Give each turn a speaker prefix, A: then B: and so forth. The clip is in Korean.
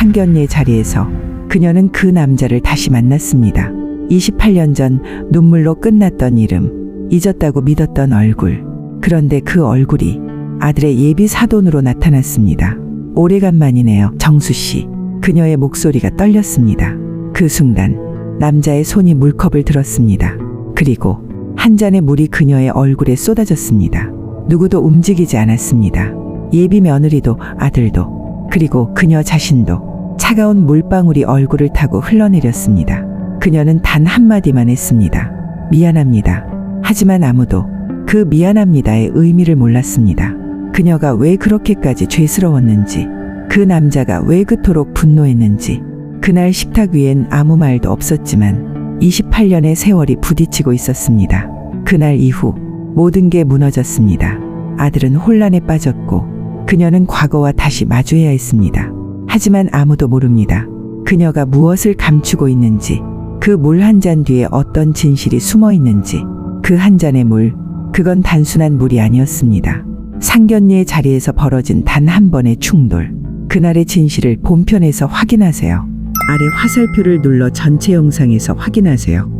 A: 상견례 자리에서 그녀는 그 남자를 다시 만났습니다. 28년 전 눈물로 끝났던 이름, 잊었다고 믿었던 얼굴. 그런데 그 얼굴이 아들의 예비 사돈으로 나타났습니다. 오래간만이네요, 정수 씨. 그녀의 목소리가 떨렸습니다. 그 순간 남자의 손이 물컵을 들었습니다. 그리고 한 잔의 물이 그녀의 얼굴에 쏟아졌습니다. 누구도 움직이지 않았습니다. 예비 며느리도 아들도 그리고 그녀 자신도 차가운 물방울이 얼굴을 타고 흘러내렸습니다. 그녀는 단 한마디만 했습니다. 미안합니다. 하지만 아무도 그 미안합니다의 의미를 몰랐습니다. 그녀가 왜 그렇게까지 죄스러웠는지, 그 남자가 왜 그토록 분노했는지, 그날 식탁 위엔 아무 말도 없었지만 28년의 세월이 부딪히고 있었습니다. 그날 이후 모든 게 무너졌습니다. 아들은 혼란에 빠졌고 그녀는 과거와 다시 마주해야 했습니다. 하지만 아무도 모릅니다. 그녀가 무엇을 감추고 있는지, 그 물 한 잔 뒤에 어떤 진실이 숨어 있는지, 그 한 잔의 물, 그건 단순한 물이 아니었습니다. 상견례 자리에서 벌어진 단 한 번의 충돌. 그날의 진실을 본편에서 확인하세요. 아래 화살표를 눌러 전체 영상에서 확인하세요.